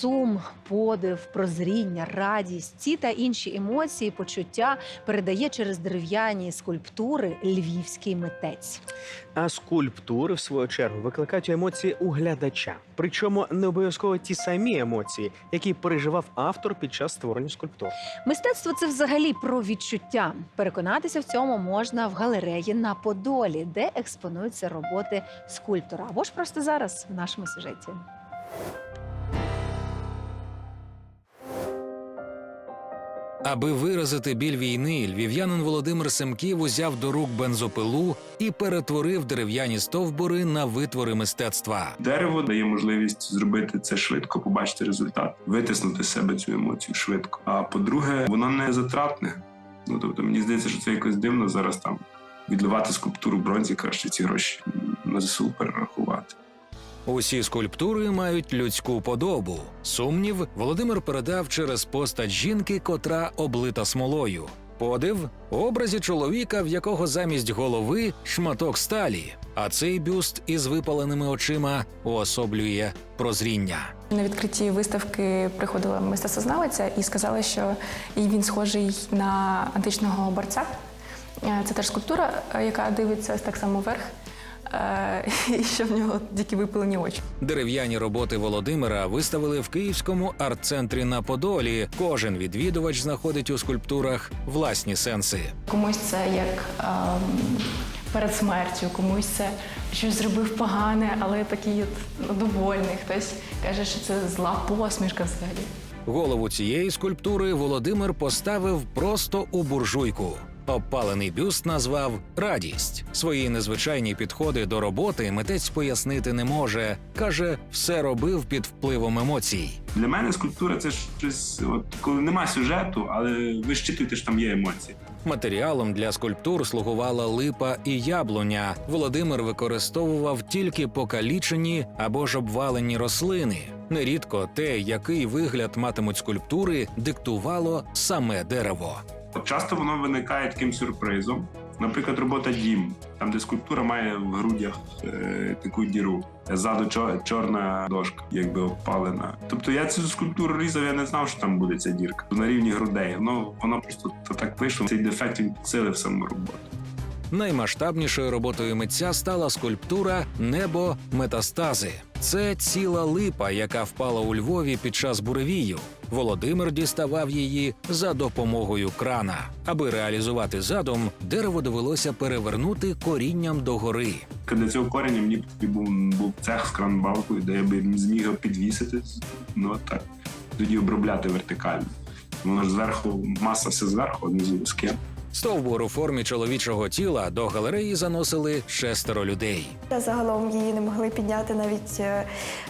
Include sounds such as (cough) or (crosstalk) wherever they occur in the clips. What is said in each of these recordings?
Сум, подив, прозріння, радість, ці та інші емоції, почуття передає через дерев'яні скульптури львівський митець. А скульптури, в свою чергу, викликають емоції у глядача. Причому не обов'язково ті самі емоції, які переживав автор під час створення скульптур. Мистецтво це взагалі про відчуття. Переконатися в цьому можна в галереї на Подолі, де експонуються роботи скульптора. Або ж просто зараз в нашому сюжеті. Аби виразити біль війни, львів'янин Володимир Семків узяв до рук бензопилу і перетворив дерев'яні стовбури на витвори мистецтва. Дерево дає можливість зробити це швидко, побачити результат, витиснути з себе цю емоцію швидко. А по-друге, воно не затратне. Ну тобто, мені здається, що це якось дивно зараз там відливати скульптуру бронзі, краще ці гроші на ЗСУ перерахувати. Усі скульптури мають людську подобу. Сумнів Володимир передав через постать жінки, котра облита смолою. Подив у образі чоловіка, в якого замість голови шматок сталі, а цей бюст із випаленими очима уособлює прозріння. На відкритті виставки приходила мистецтвознавиця і сказала, що він схожий на античного борця. Е, Це теж скульптура, е, яка дивиться так само вверх, (laughs) і що в нього тільки випалені очі. Дерев'яні роботи Володимира виставили в Київському арт-центрі на Подолі. Кожен відвідувач знаходить у скульптурах власні сенси. Комусь це як ем, перед смертю, комусь це щось зробив погане, але такий от довольний. Хтось каже, що це зла посмішка взагалі. Голову цієї скульптури Володимир поставив просто у буржуйку. Обпалений бюст назвав радість. Свої незвичайні підходи до роботи митець пояснити не може. каже, все робив під впливом емоцій. Для мене скульптура це щось, от коли нема сюжету, але ви щитуєте, що там є емоції. Матеріалом для скульптур слугувала липа і яблуня. Володимир використовував тільки покалічені або ж обвалені рослини. Нерідко те, який вигляд матимуть скульптури, диктувало саме дерево. От часто воно виникає таким сюрпризом. Наприклад, робота дім, там, де скульптура має в грудях е, таку діру. Ззаду чор, чорна дошка, якби обпалена. Тобто я цю скульптуру різав, я не знав, що там буде ця дірка. На рівні грудей. Воно, воно просто так вийшло. Цей дефект він підсилив саму роботу. Наймасштабнішою роботою митця стала скульптура Небо метастази. Це ціла липа, яка впала у Львові під час буревію. Володимир діставав її за допомогою крана. Аби реалізувати задум, дерево довелося перевернути корінням догори. Для цього корення мені потрібен був, цех з кранбалкою, де я би зміг підвісити. Ну так. Тоді обробляти вертикально. Воно зверху, маса все зверху, а внизу скен. Стовбур у формі чоловічого тіла до галереї заносили шестеро людей. Загалом її не могли підняти навіть е,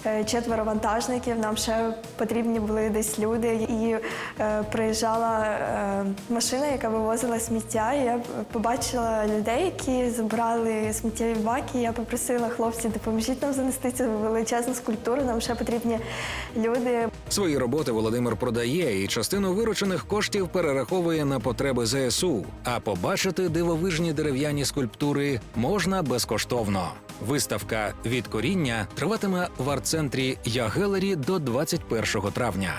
е, четверо вантажників. Нам ще потрібні були десь люди. І е, приїжджала е, машина, яка вивозила сміття. І я побачила людей, які забрали сміттєві баки. Я попросила хлопців, допоможіть нам занести цю величезну скульптуру. Нам ще потрібні люди. Свої роботи Володимир продає і частину виручених коштів перераховує на потреби ЗСУ. А побачити дивовижні дерев'яні скульптури можна безкоштовно. Виставка від коріння триватиме в арт-центрі Ягелері до 21 травня.